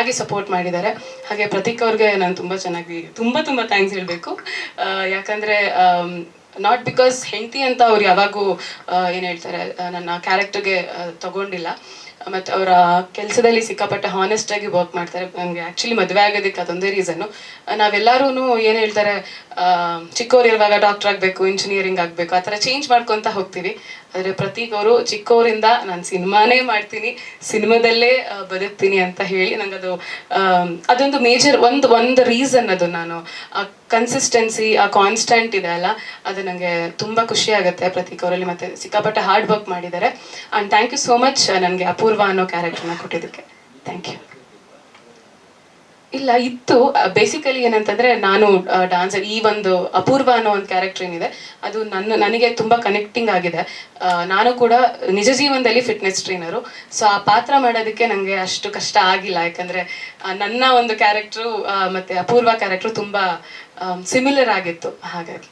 ಹಾಗೆ ಸಪೋರ್ಟ್ ಮಾಡಿದ್ದಾರೆ. ಹಾಗೆ ಪ್ರತೀಕ್ ಅವ್ರಿಗೆ ನಾನು ತುಂಬ ಚೆನ್ನಾಗಿ, ತುಂಬ ತುಂಬ ಥ್ಯಾಂಕ್ಸ್ ಹೇಳಬೇಕು. ಯಾಕಂದರೆ ನಾಟ್ ಬಿಕಾಸ್ ಹೆಂಡತಿ ಅಂತ ಅವ್ರು ಯಾವಾಗೂ ಏನು ಹೇಳ್ತಾರೆ ನನ್ನ ಕ್ಯಾರೆಕ್ಟರ್ಗೆ ತಗೊಂಡಿಲ್ಲ. ಮತ್ತು ಅವರ ಕೆಲಸದಲ್ಲಿ ಸಿಕ್ಕಾಪಟ್ಟೆ ಹಾನೆಸ್ಟ್ ಆಗಿ ವರ್ಕ್ ಮಾಡ್ತಾರೆ. ನನಗೆ ಆ್ಯಕ್ಚುಲಿ ಮದುವೆ ಆಗೋದಕ್ಕೆ ಅದೊಂದೇ ರೀಸನ್ನು ನಾವೆಲ್ಲರೂ ಏನು ಹೇಳ್ತಾರೆ ಚಿಕ್ಕವರಿರುವಾಗ ಡಾಕ್ಟರ್ ಆಗಬೇಕು ಇಂಜಿನಿಯರಿಂಗ್ ಆಗಬೇಕು, ಆ ಥರ ಚೇಂಜ್ ಮಾಡ್ಕೊತ ಹೋಗ್ತೀವಿ. ಆದರೆ ಪ್ರತೀಕ್ ಅವರು ಚಿಕ್ಕವರಿಂದ ನಾನು ಸಿನಿಮಾನೇ ಮಾಡ್ತೀನಿ, ಸಿನಿಮಾದಲ್ಲೇ ಬದುಕ್ತೀನಿ ಅಂತ ಹೇಳಿ ನಂಗೆ ಅದು ಅದೊಂದು ಮೇಜರ್ ಒಂದು ಒಂದು ರೀಸನ್ ಅದು ನಾನು. ಆ ಕನ್ಸಿಸ್ಟೆನ್ಸಿ ಆ ಕಾನ್ಸ್ಟೆಂಟ್ ಇದೆ ಅಲ್ಲ, ಅದು ನನಗೆ ತುಂಬ ಖುಷಿ ಆಗುತ್ತೆ ಪ್ರತೀಕ್ ಅವರಲ್ಲಿ ಮತ್ತೆ ಸಿಕ್ಕಾಪಟ್ಟೆ ಹಾರ್ಡ್ ವರ್ಕ್ ಮಾಡಿದ್ದಾರೆ. And thank you so much ನನಗೆ ಅಪೂರ್ವ ಅನ್ನೋ ಕ್ಯಾರೆಕ್ಟರ್ನ ಕೊಟ್ಟಿದ್ದಕ್ಕೆ. ಥ್ಯಾಂಕ್ ಯು ಇಲ್ಲ, ಇತ್ತು. ಬೇಸಿಕಲಿ ಏನಂತಂದ್ರೆ ನಾನು ಡಾನ್ಸರ್ ಈ ಒಂದು ಅಪೂರ್ವ ಅನ್ನೋ ಒಂದು ಕ್ಯಾರೆಕ್ಟರ್ ಏನಿದೆ, ಅದು ನನ್ನ, ನನಗೆ ತುಂಬಾ ಕನೆಕ್ಟಿಂಗ್ ಆಗಿದೆ. ನಾನು ಕೂಡ ನಿಜ ಜೀವನದಲ್ಲಿ ಫಿಟ್ನೆಸ್ ಟ್ರೈನರು ಸೊ ಆ ಪಾತ್ರ ಮಾಡೋದಕ್ಕೆ ನನಗೆ ಅಷ್ಟು ಕಷ್ಟ ಆಗಿಲ್ಲ. ಯಾಕಂದ್ರೆ ನನ್ನ ಒಂದು ಕ್ಯಾರೆಕ್ಟ್ರು ಮತ್ತೆ ಅಪೂರ್ವ ಕ್ಯಾರೆಕ್ಟ್ರು ತುಂಬಾ ಸಿಮಿಲರ್ ಆಗಿತ್ತು. ಹಾಗಾಗಿ.